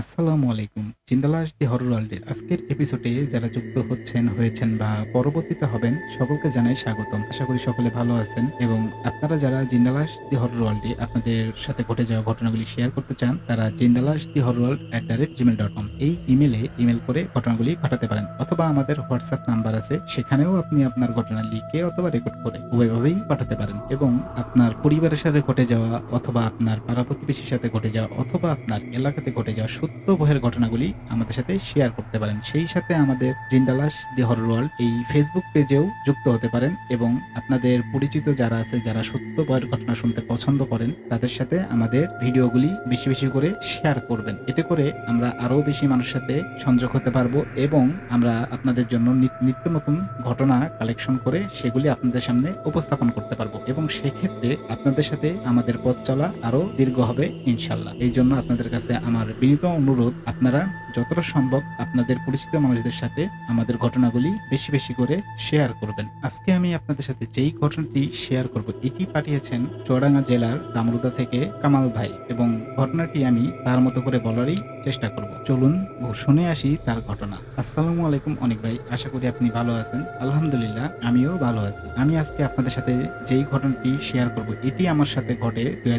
আসসালামু আলাইকুম। চিন্দালাস দি হরর ওয়ার্ল্ডের আজকের এপিসোডে যারা যুক্ত হচ্ছেন, হয়েছেন বা পরবর্তীতে হবেন, সকলকে জানাই স্বাগতম। আশা করি সকলে ভালো আছেন এবং আপনারা যারা জিন্দালাস দি হরর ওয়ার্ল্ডে আপনাদের সাথে ঘটে যাওয়া ঘটনাগুলি শেয়ার করতে চান, তারা জিন্দালাস the horror world at the rate Gmail dot com এই ইমেলে ইমেল করে ঘটনাগুলি পাঠাতে পারেন অথবা আমাদের হোয়াটসঅ্যাপ নাম্বার আছে, সেখানেও আপনি আপনার ঘটনা লিখে অথবা রেকর্ড করে উভয়ভাবেই পাঠাতে পারেন এবং আপনার পরিবারের সাথে ঘটে যাওয়া অথবা আপনার পাড়া প্রতিবেশীর সাথে ঘটে যাওয়া অথবা আপনার এলাকাতে ঘটে যাওয়া সত্য ভয়ের ঘটনাগুলি আমাদের সাথে শেয়ার করতে পারেন। সেই সাথে আমাদের জিন্দালাস দি হরর ওয়ার্ল্ড এই ফেসবুক পেজেও যুক্ত হতে পারেন এবং আপনাদের পরিচিত যারা আছে, যারা সত্য ভয়ের ঘটনা শুনতে পছন্দ করেন, তাদের সাথে আমাদের ভিডিওগুলি বেশি বেশি করে শেয়ার করবেন। এতে করে আমরা আরও বেশি মানুষের সাথে সংযোগ হতে পারব এবং আমরা আপনাদের জন্য নিত- নিত্য নতুন ঘটনা কালেকশন করে সেগুলি আপনাদের সামনে উপস্থাপন করতে পারব এবং সেক্ষেত্রে আপনাদের সাথে আমাদের পথ চলা আরও দীর্ঘ হবে ইনশাল্লাহ। এই জন্য আপনাদের কাছে আমার বিনীত অনুরোধ, আপনারা যতটা সম্ভব আপনাদের পরিচিত মানুষদের সাথে আমাদের ঘটনাগুলি বেশি বেশি করে শেয়ার করবেন। আজকে আমি আপনাদের সাথে যেই ঘটনাটি শেয়ার করব, এটি পাঠিয়েছেন চুয়াডাঙ্গা জেলার দামরুদা থেকে কামাল ভাই এবং ঘটনাটি আমি তার মতো করে বলারই চেষ্টা করব। চলুন শুনে আসি তার ঘটনা। আসসালামু আলাইকুম অনেক ভাই, আশা করি আপনি ভালো আছেন। আলহামদুলিল্লাহ, আমিও ভালো আছি। আমি আজকে আপনাদের সাথে যেই ঘটনাটি শেয়ার করব, এটি আমার সাথে ঘটে দুই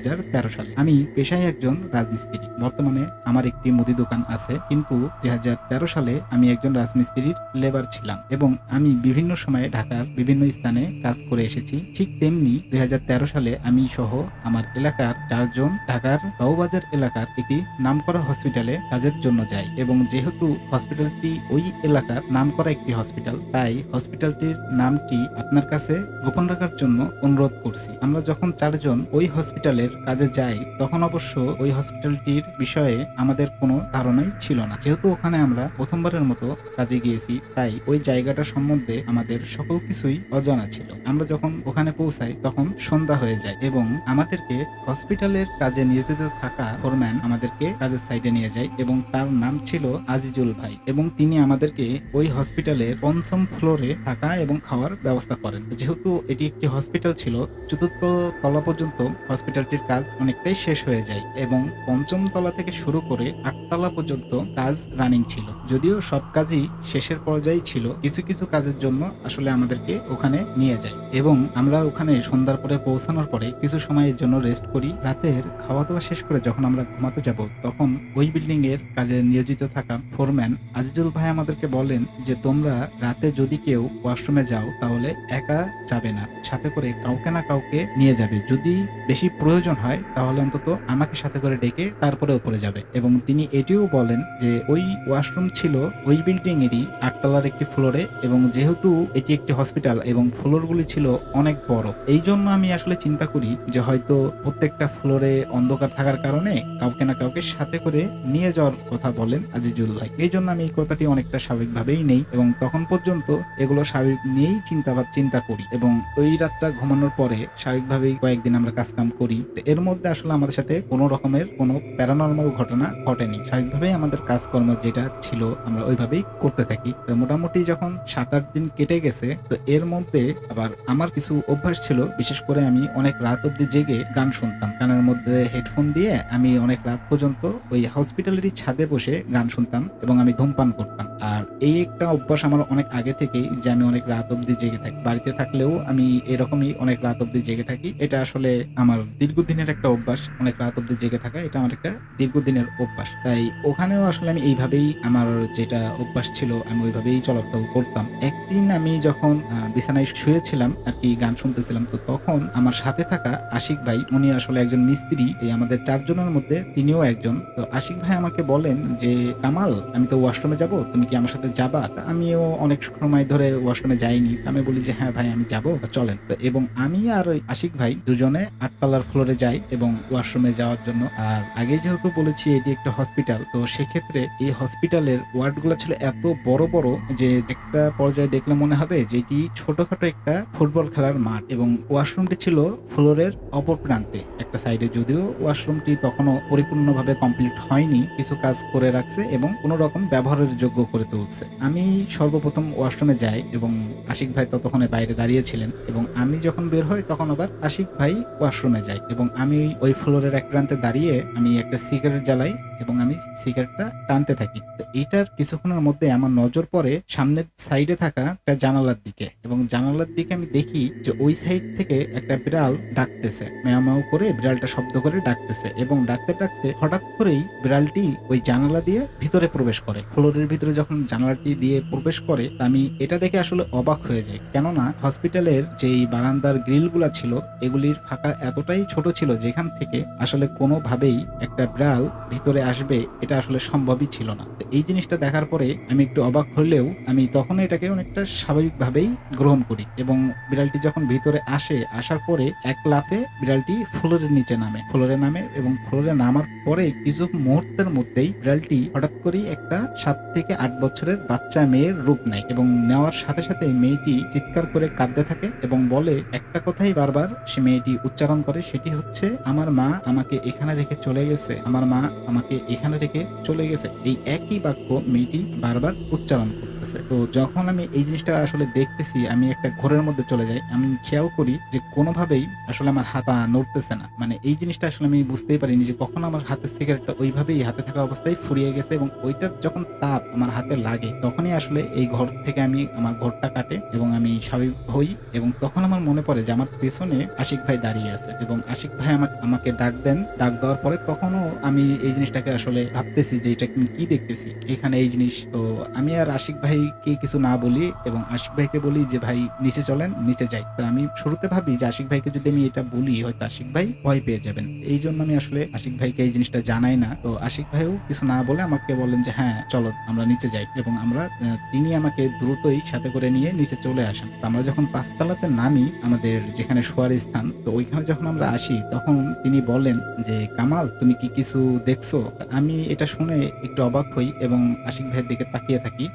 সালে। আমি পেশায় একজন রাজমিস্ত্রি। বর্তমানে আমার একটি মুদি দোকান আছে। কিন্তু দুই হাজার তেরো সালে আমি একজন রাজমিস্ত্রির লেবার ছিলাম এবং আমি বিভিন্ন সময়ে ঢাকার বিভিন্ন স্থানে কাজ করে এসেছি। ঠিক তেমনি দু হাজার তেরো সালে আমি সহ আমার এলাকার চারজন ঢাকার বাউবাজার এলাকার একটি নামকরা হসপিটালে কাজের জন্য যাই এবং যেহেতু হসপিটালটি ওই এলাকার নামকরা একটি হসপিটাল তাই হসপিটালটির নামটি আপনার কাছে গোপন রাখার জন্য অনুরোধ করছি। আমরা যখন চারজন ওই হসপিটালের কাজে যাই, তখন অবশ্য ওই হসপিটালটির বিষয়ে আমাদের কোনো ধারণাই ছিল না। যেহেতু ওখানে আমরা প্রথমবারের মতো কাজে গিয়েছি, তাই ওই জায়গাটা সম্বন্ধে আমাদের সকল কিছুই অজানা ছিল। আমরা যখন ওখানে পৌঁছাই, তখন সন্ধ্যা হয়ে যায় এবং আমাদেরকে হসপিটালের কাজে নিয়োজিত থাকা ফোরম্যান আমাদেরকে কাজের সাইডে নিয়ে যায় এবং তার নাম ছিল আজিজুল ভাই এবং তিনি আমাদেরকে ওই হসপিটালের পঞ্চম ফ্লোরে থাকা এবং খাওয়ার ব্যবস্থা করেন। যেহেতু এটি একটি হসপিটাল ছিল, চতুর্থ তলা পর্যন্ত হসপিটালটির কাজ অনেকটাই শেষ হয়ে যায় এবং পঞ্চম তলা থেকে শুরু করে আটতলা পর্যন্ত কাজ রানিং ছিল। যদিও সব কাজই শেষের পর্যায়ে ছিল। কিছু কিছু কাজের জন্য আসলে আমাদেরকে ওখানে নিয়ে যায়। এবং আমরা ওখানে সন্ধ্যার পরে পৌঁছানোর পরে কিছু সময়ের জন্য রেস্ট করি। রাতের খাওয়া দাওয়া শেষ করে যখন আমরা ঘুমাতে যাব, তখন ওই বিল্ডিং এর কাজে নিয়োজিত থাকা ফোরম্যান আজিজুল ভাই আমাদেরকে বলেন যে, তোমরা রাতে যদি কেউ ওয়াশরুমে যাও, তাহলে একা যাবে না। সাথে করে কাউকে না কাউকে নিয়ে যাবে। যদি বেশি প্রয়োজন হয়, তাহলে অন্তত আমাকে সাথে করে ডেকে তারপরে উপরে যাবে। এবং তিনি এটিও বলেন যে ওই ওয়াশরুম ছিল ওই বিল্ডিং এরই আটতলার একটি ফ্লোরে এবং যেহেতু এটি একটি হসপিটাল এবং ফ্লোরগুলি ছিল অনেক বড়, এই জন্য আমি আসলে চিন্তা করি যে হয়তো প্রত্যেকটা ফ্লোরে অন্ধকার থাকার কারণে কাউকে না কাউকে সাথে করে নিয়ে যাওয়ার কথা বলেন আজিজুল ভাই। এই জন্য আমি এই কথাটি অনেকটা স্বাভাবিকভাবেই নেই এবং তখন পর্যন্ত এগুলো স্বাভাবিক নিয়েই চিন্তা চিন্তা করি এবং ওই রাতটা ঘুমানোর পরে স্বাভাবিকভাবেই কয়েকদিন আমরা কাজ কাম করি। এর মধ্যে আসলে আমাদের সাথে কোনো রকমের কোনো প্যারানর্মাল ঘটনা ঘটেনি। স্বাভাবিকভাবেই আমাদের কাজকর্ম যেটা ছিল আমরা ওইভাবেই করতে থাকি। তো মোটামুটি যখন সাত আট দিন কেটে গেছে, তো এর মধ্যে আবার আমার কিছু অভ্যাস ছিল। বিশেষ করে আমি অনেক রাত অব্দি জেগে গান শুনতাম। গানের মধ্যে হেডফোন দিয়ে আমি অনেক রাত পর্যন্ত ওই হসপিটালেরই ছাদে বসে গান শুনতাম এবং আমি ধূমপান করতাম। আর এই একটা অভ্যাস আমার অনেক আগে থেকেই যে আমি অনেক রাত অব্দি জেগে থাকি। বাড়িতে থাকলেও আমি এরকমই অনেক রাত অব্দি জেগে থাকি। এটা আসলে আমার দীর্ঘদিনের একটা অভ্যাস। অনেক রাত অব্দি জেগে থাকা এটা আমার একটা দীর্ঘদিনের অভ্যাস। তাই ওখানেও আসলে আমি এইভাবেই আমার যেটা অভ্যাস ছিল, আমি ওইভাবেই চলাচল করতাম। একদিন আমি যখন বিছানায় শুয়েছিলাম, আর কি গান শুনতেছিলাম, তো তখন আমার সাথে থাকা আশিক ভাই, উনি আসলে একজন মিস্ত্রি, এই আমাদের চারজনের মধ্যে তিনিও একজন। তো আশিক ভাই আমাকে বলেন যে, কামাল, আমি তো ওয়াশরুমে যাব, তুমি কি আমার সাথে যাবা? আমিও অনেক সময় ধরে ওয়াশরুমে যাইনি। আমি বলি যে হ্যাঁ ভাই, আমি যাব চলেন। তো এবং আমি আর ওই আশিক ভাই দুজনে আটতলার ফ্লোরে যাই এবং ওয়াশরুমে যাওয়ার জন্য। আর আগে যেহেতু বলেছি, এটি একটা হসপিটাল তো সেক্ষেত্রে এই হসপিটালের ওয়ার্ডগুলো ছিল এত বড় বড় যে একটা পর্যায়ে দেখলে মনে হবে যে এটি ছোটখাটো একটা ফুটবল খেলার মাঠ এবং ওয়াশরুমটি ছিল ফ্লোরের অপর প্রান্তে। একটা সাইডে যদিও ওয়াশরুমটি তখনও পরিপূর্ণভাবে কমপ্লিট হয়নি, কিছু কাজ করে রাখছে এবং কোনো রকম ব্যবহারের যোগ্য করে তুলছে। আমি সর্বপ্রথম ওয়াশরুমে যাই এবং আশিক ভাই ততক্ষণে বাইরে দাঁড়িয়েছিলেন এবং আমি যখন বের হই তখন আবার আশিক ভাই ওয়াশরুমে যাই এবং আমি ওই ফ্লোরের এক প্রান্তে দাঁড়িয়ে আমি একটা সিগারেট জ্বালাই এবং আমি সিগারেটটা টানতে থাকি। তো এইটার কিছুক্ষণের মধ্যে আমার নজর পড়ে সামনের সাইডে থাকা একটা জানালার দিকে এবং জানালার দিকে আমি দেখি যে ওই সাইড থেকে একটা বিড়াল ডাকতেছে। ম্যাও করে বিড়ালটা শব্দ করে ডাকতেছে এবং ডাকতে ডাকতে হঠাৎ করেই বিড়ালটি ওই জানালা দিয়ে ভিতরে প্রবেশ করে। ফ্লোরের ভিতরে যখন জানালাটি দিয়ে প্রবেশ করে আমি এটা দেখে আসলে অবাক হয়ে যাই। কেননা হসপিটালের যেই বারান্দার গ্রিলগুলা ছিল, এগুলির ফাঁকা এতটাই ছোট ছিল যেখান থেকে আসলে কোনোভাবেই একটা বিড়াল ভিতরে আসবে এটা আসলে সম্ভবই ছিল না। এই জিনিসটা দেখার পরে আমি একটু অবাক হলেও আমি তখন এটাকে অনেকটা স্বাভাবিকভাবেই গ্রহণ করি এবং বিড়ালটি যখন ভিতরে আসে, আসার পরে এক লাফে বিড়ালটি ফ্লোরের নিচে নামে। ফ্লোরে নামে এবং ফ্লোরে নামার পরে কিছু মুহূর্তের মধ্যেই বিড়ালটি হঠাৎ করেই একটা সাত থেকে আট বছরের বাচ্চা মেয়ের রূপ নেয় এবং নেওয়ার সাথে সাথে মেয়েটি চিৎকার করে কাঁদতে থাকে এবং বলে, একটা কথাই বারবার সে মেয়েটি উচ্চারণ করে, সেটি হচ্ছে, আমার মা আমাকে এখানে রেখে চলে গেছে। আমার মা আমাকে এখানে রেখে চলে গেছে। এই একই বাক্য মেয়েটি বারবার উচ্চারণ করতেছে। তো যখন আমি এই জিনিসটা আসলে দেখতেছি, আমি একটা ঘরের মধ্যে চলে যাই। আমি খেয়াল করি যে কোনোভাবেই আসলে আমার হাত পা নড়তেছে না। মানে এই জিনিসটা আসলে আমি বুঝতেই পারিনি যে কখন আমার হাতের সিগারেটটা ওইভাবেই হাতে থাকা অবস্থায় ফুরিয়ে গেছে এবং ওইটার যখন তাপ আমার হাতে লাগে, তখনই আসলে এই ঘর থেকে আমি আমার ঘরটা কাটে এবং আমি স্বাভাবিক হই এবং তখন আমার মনে পড়ে যে আমার পেছনে আশিক ভাই দাঁড়িয়ে আছে এবং আশিক ভাই আমাকে আমাকে ডাক দেন। ডাক দেওয়ার পরে তখনও আমি এই জিনিসটাকে আসলে ভাবতেছি যে এটা কি দেখতেছি? এখানে এই জিনিস, তো আমি আর আশিক ভাইকে কিছু না বলি এবং আশিক ভাইকে বলি যে, ভাই, নিচে চলেন, নিচে যাই। তো আমি শুরুতে ভাবি যে, আশিক ভাইকে যদি আমি এটা বলি, হয়তো আশিক ভাই ভয় পেয়ে যাবেন। এই জন্য আমি আসলে আশিক ভাইকে এই জিনিসটা জানাই না। তো আশিক ভাইও কিছু না বলে আমাকে বলেন যে হ্যাঁ চলো, আমরা নিচে যাই। এবং আমরা তিনি আমাকে দ্রুতই সাথে করে নিয়ে নিচে চলে আসেন। তো আমরা যখন পাঁচতলাতে নামি, আমাদের যেখানে শোয়ার স্থান, তো ওইখানে যখন আমরা আসি, তখন তিনি বলেন যে, কামাল, তুমি কি কিছু দেখছ? আমি এটা শুনে একটু অবাক হই এবং আশিক ভাইয়ের দিকে তাকিয়ে থাকি।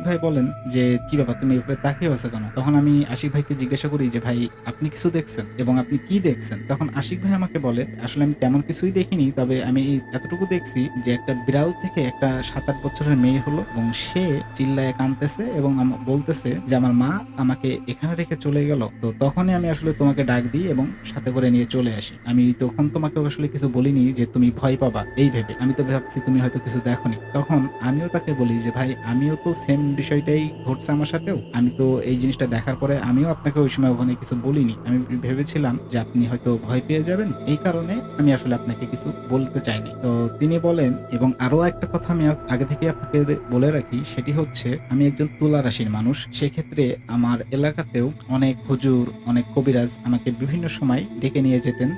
তো আশিক ভাই বলেন যে, কি ব্যাপার? তুমি এভাবে তাকিয়ে আছো কেন? তখন আমি আশিক ভাইকে জিজ্ঞাসা করি যে, ভাই, আপনি কিছু দেখছেন এবং আপনি কি দেখছেন? তখন আশিক ভাই আমাকে বলে, আসলে আমি তেমন কিছুই দেখিনি, তবে আমি এতটুকু দেখছি যে, একটা বিড়াল থেকে একটা সাত আট বছরের মেয়ে হলো এবং সে চিল্লায় কানতেছে এবং বলতেছে যে, আমার মা আমাকে এখানে রেখে চলে গেল। তো তখনই আমি আসলে তোমাকে ডাক দিই এবং সাথে করে নিয়ে চলে আসি। আমি তখন তোমাকে আসলে কিছু বলিনি যে, তুমি ভয় পাবা, এই ভেবে। আমি তো ভাবছি তুমি হয়তো কিছু দেখোনি। তখন আমিও তাকে বলি যে, ভাই, আমিও তো সেম বিষয়টাই ঘটছে আমার সাথেও। আমি তো এই জিনিসটা দেখার পরে আমিও আপনাকে ওই সময় ওখানে কিছু বলিনি। আমি ভেবেছিলাম যে আপনি হয়তো ভয় পেয়ে যাবেন। এই কারণে আমি আসলে আপনাকে কিছু বলতে চাইনি। তো তিনি বলেন, এবং আরও একটা কথা আমি আগে থেকে আপনাকে বলে রাখি, সেটি হচ্ছে আমি একজন তুলা রাশির মানুষ। সেক্ষেত্রে আমার এলাকাতেও অনেক হুজুর, অনেক কবিরাজ আমাকে বিভিন্ন সময় ডেকে নিয়ে যেতেন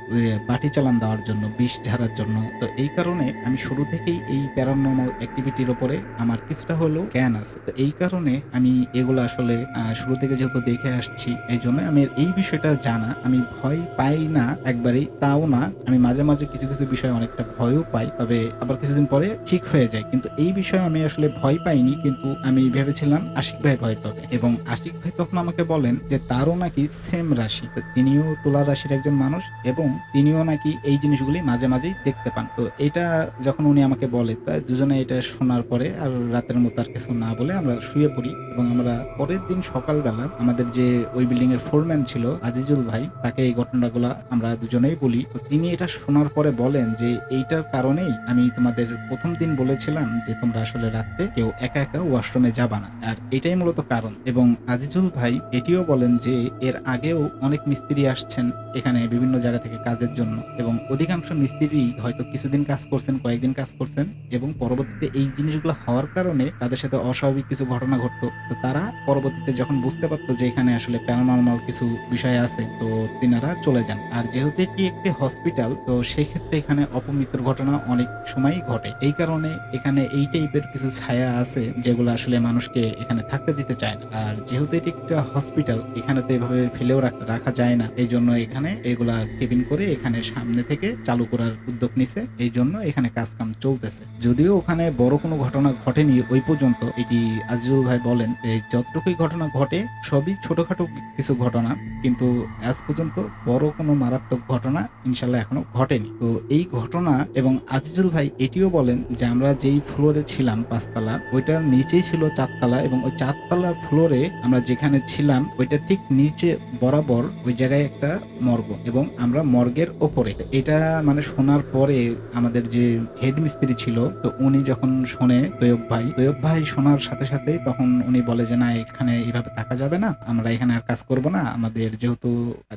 বাটি চালান দেওয়ার জন্য, বিষ ঝাড়ার জন্য। তো এই কারণে আমি শুরু থেকেই এই প্যারানর্মাল অ্যাক্টিভিটির উপরে আমার কিছুটা হলেও জ্ঞান আছে। তো এই কারণে আমি এগুলো আসলে শুরু থেকে যেহেতু দেখে আসছি, এই জন্য আমি এই বিষয়টা জানা, আমি ভয় পাই না একবারেই তাও না। আমি মাঝে মাঝে কিছু কিছু বিষয়ে অনেকটা ভয়ও পাই, তবে আবার কিছুদিন পরে ঠিক হয়ে যায়। কিন্তু এই বিষয়ে আমি আসলে ভয় পাইনি, কিন্তু আমি ভেবেছিলাম আশিক ভাই ভয় পাবে। এবং আশিক ভাই তখন আমাকে বলেন যে, তারও নাকি সেম রাশি। তিনিও তুলা রাশির একজন মানুষ এবং তিনিও নাকি এই জিনিসগুলি মাঝে মাঝেই দেখতে পান। তো এটা যখন উনি আমাকে বলে, তা দুজনে এটা শোনার পরে আর রাতের মতো আর কিছু না বলে আমরা শুয়ে পড়ি এবং আমরা পরের দিন সকালবেলা আমাদের যে ওই বিল্ডিং এর ফোরম্যান ছিল আজিজুল ভাই, তাকে এই ঘটনাগুলো আমরা দুজনেই বলি। তো তিনি এটা শোনার পরে বলেন যে, এইটার কারণেই আমি তোমাদের প্রথম দিন বলেছিলাম যে তোমরা আসলে রাত্রে কেউ একা একা ওয়াশরুমে যাবা না। আর এটাই মূলত কারণ। এবং আজিজুল ভাই এটিও বলেন যে, এর আগেও অনেক মিস্ত্রি আসছেন এখানে বিভিন্ন জায়গা থেকে কাজের জন্য এবং অধিকাংশ মিস্ত্রি হয়তো কিছুদিন কাজ করছেন, কয়েকদিন কাজ করছেন এবং পরবর্তীতে এই জিনিসগুলো হওয়ার কারণে তাদের সাথে অস্বাভাবিক কিছু কিছু ঘটনা ঘটতো। তো তারা পরবর্তীতে যখন বুঝতে পারতো যে এখানে আসলে প্যারানর্মাল কিছু বিষয় আছে, তো তিনারা চলে যান। আর যেহেতু এটি একটি হসপিটাল, তো সেই ক্ষেত্রে এখানে অপমৃত্যুর ঘটনা অনেক সময় ঘটে। এই কারণে এখানে এই টাইপের কিছু ছায়া আছে যেগুলো আসলে মানুষকে এখানে থাকতে দিতে চায় না। আর যেহেতু এটি একটা হসপিটাল এখানে তো এভাবে ফেলেও রাখ- রাখা যায় না। এই জন্য এখানে এগুলা কেবিন করে এখানে সামনে থেকে চালু করার উদ্যোগ নিছে। এই জন্য এখানে কাজ কাম চলতেছে। যদিও ওখানে বড় কোনো ঘটনা ঘটেনি ওই পর্যন্ত, এটি আজিজুল ভাই বলেন, এই যতটুকুই ঘটনা ঘটে, সবই ছোটখাটো কিছু ঘটনা, কিন্তু আজ পর্যন্ত বড় কোনো মারাত্মক ঘটনা ইনশাল্লাহ এখনও ঘটেনি। তো এই ঘটনা এবং আজিজুল ভাই এটিও বলেন যে, আমরা যেই ফ্লোরে ছিলাম পাঁচতলা, ওইটার নিচেই ছিল চারতলা এবং ওই চারতলা ফ্লোরে আমরা যেখানে ছিলাম, ওইটা ঠিক নিচে বরাবর ওই জায়গায় একটা মর্গ এবং আমরা মর্গের ওপরে। এটা মানে শোনার পরে আমাদের যে হেড মিস্ত্রি ছিল, তো উনি যখন শোনে তৈয়ব ভাই তৈয়ব ভাই শোনার সাথে সাথেই তখন উনি বলে যে, না, এখানে এইভাবে থাকা যাবে না। আমরা এখানে আর কাজ করব না। আমাদের যেহেতু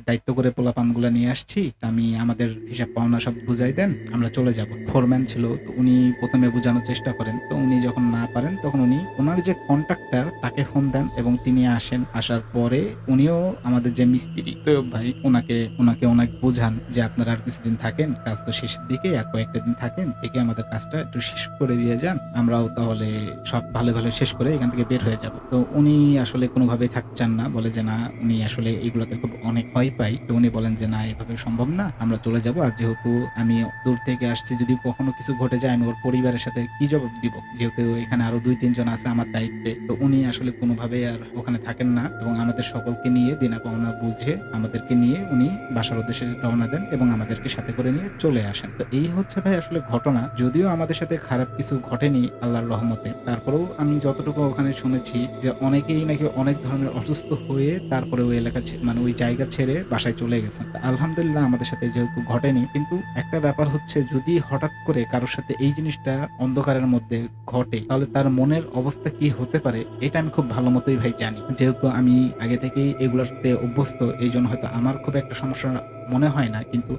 দায়িত্ব করে পোলাপানগুলো নিয়ে আসছি, তা আমি আমাদের হিসাব পাওনা সব বুঝাই দেন, আমরা চলে যাব। ফোরম্যান ছিল, তো উনি প্রথমে বোঝানোর চেষ্টা করেন। তো উনি যখন না পারেন, তখন উনি ওনার যে কন্ট্রাক্টর, তাকে ফোন দেন এবং তিনি আসেন। আসার পরে উনিও আমাদের যে মিস্ত্রি তৈয়ব ভাই, ওনাকে ওনাকে ওনাকে বোঝান যে, আপনারা আর কিছুদিন থাকেন, কাজ তো শেষের দিকে, আর কয়েকটা দিন থাকেন, থেকে আমাদের কাজটা একটু শেষ করে দিয়ে যান। আমরাও তাহলে সব ভালো ভালো শেষ করে এখান থেকে বের হয়ে যাব। তো উনি আসলে কোনোভাবেই থাকতে চান না, বলে যে না, উনি আসলে এইগুলোতে খুব অনেক ভয় পাই তো উনি বলেন যে, না, এভাবে সম্ভব না, আমরা চলে যাব। আর যেহেতু আমি দূর থেকে আসছি, যদি কখনো কিছু ঘটে যায়, আমি ওর পরিবারের সাথে কি জবাব দিব? যেহেতু এখানে আরও দুই তিনজন আছে আমার দায়িত্বে। তো উনি আসলে কোনোভাবেই আর ওখানে থাকেন না এবং আমাদের সকলকে নিয়ে দিনা পাওনা বুঝে আমাদেরকে নিয়ে উনি বাসার উদ্দেশ্যে রওনা দেন এবং আমাদেরকে সাথে করে নিয়ে চলে আসেন। তো এই হচ্ছে ভাই আসলে ঘটনা। যদিও আমাদের সাথে খারাপ কিছু ঘটেনি আল্লাহর রহমতে, তারপরেও আমি যতটুকু ওখানে শুনেছি যে অনেকেই নাকি অনেক ধরনের অসুস্থ হয়ে তারপরে ওই এলাকা মানে ওই জায়গা ছেড়ে বাসায় চলে গেছেন। আলহামদুলিল্লাহ আমাদের সাথে যেহেতু ঘটেনি, কিন্তু একটা ব্যাপার হচ্ছে যদি হঠাৎ করে কারোর সাথে এই জিনিসটা অন্ধকারের মধ্যে ঘটে, তাহলে তার মনের অবস্থা কি হতে পারে? এটা আমি খুব ভালো মতোই ভাই জানি। যেহেতু আমি আগে থেকেই এগুলোতে অভ্যস্ত এই জন্য হয়তো আমার খুব একটা সমস্যা মনে হয় না, কিন্তু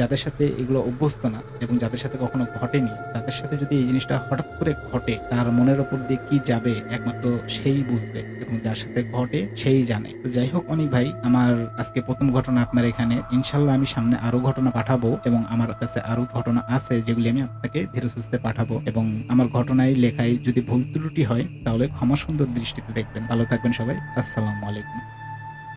যাদের সাথে এগুলো অভ্যস্ত না এবং যাদের সাথে কখনো ঘটেনি, তাদের সাথে যদি এই জিনিসটা হঠাৎ করে ঘটে, তার মনের ওপর দিয়ে কি যাবে একমাত্র সেই বুঝবে এবং যার সাথে ঘটে সেই জানে। তো যাই হোক, অনেক ভাই, আমার আজকে প্রথম ঘটনা আপনার এখানে। ইনশাল্লাহ আমি সামনে আরও ঘটনা পাঠাবো এবং আমার কাছে আরও ঘটনা আছে যেগুলি আমি আপনাকে ধীরে সুস্থে পাঠাবো এবং আমার ঘটনায় লেখায় যদি ভুল ত্রুটি হয়, তাহলে ক্ষমা সুন্দর দৃষ্টিতে দেখবেন। ভালো থাকবেন সবাই। আসসালামু আলাইকুম।